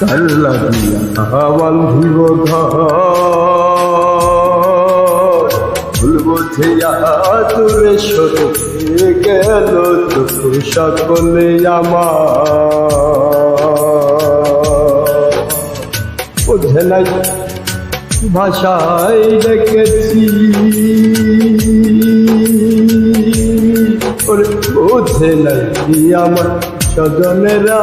কাল্লা দিয়া বান্ধিব ঘর ভুলবো থেয়া দূরে সরে গেল চোখ সকলে আমার বোঝে নাই ভাষায় ডেকেছি ওরে বোঝে নাই আমার স্বজনেরা।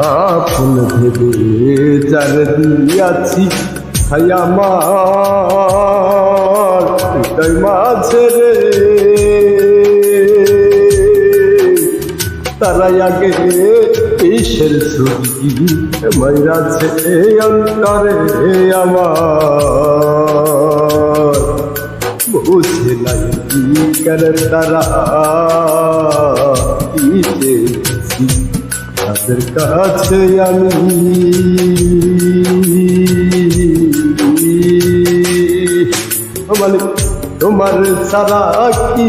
আপন ভেবে যার দিয়াছি আমার হৃদয় মাঝে রে। তারাই আগে ঈশের ছবি মাইরাছে অন্তরে আমার। বুঝে নাই কি তারা চেয়েছি তাদের কাছে আমি মানে তোমার সারা কি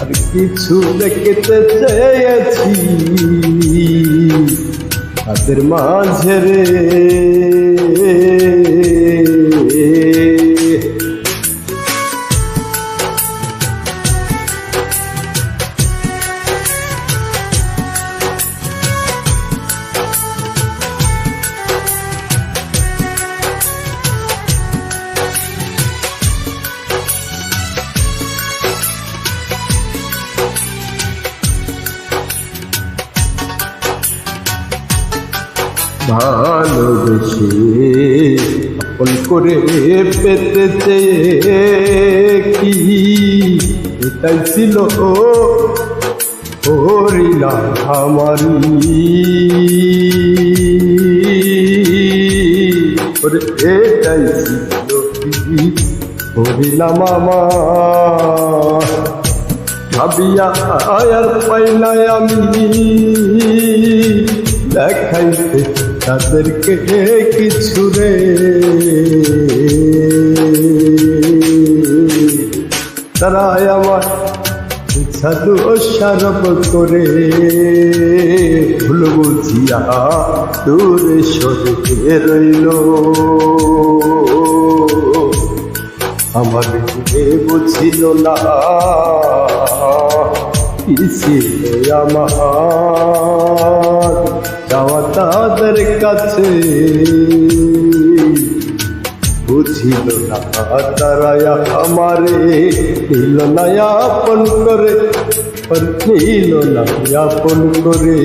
আর কিছু দেখতে চেয়েছি? তাদের মাঝে রে ভালোবেসে আপন করে পেতে কি এটাই ছিল হরিলা আমারি এটাই ছিল কি হরিলাম আমার। ভাবিয়া আয়ার পাইলাই আমি। দেখাইতে তাদেরকে কিছু রে। তারা আমার সাধু সারব করে। ভুল বুঝিয়া দূরে সরে রইল। আমার এ বুঝিল না আমার। যাওয়া তাদের কাছে। বুঝিল না তারা আমারে, নিল না আপন করে নিল না আপন করে।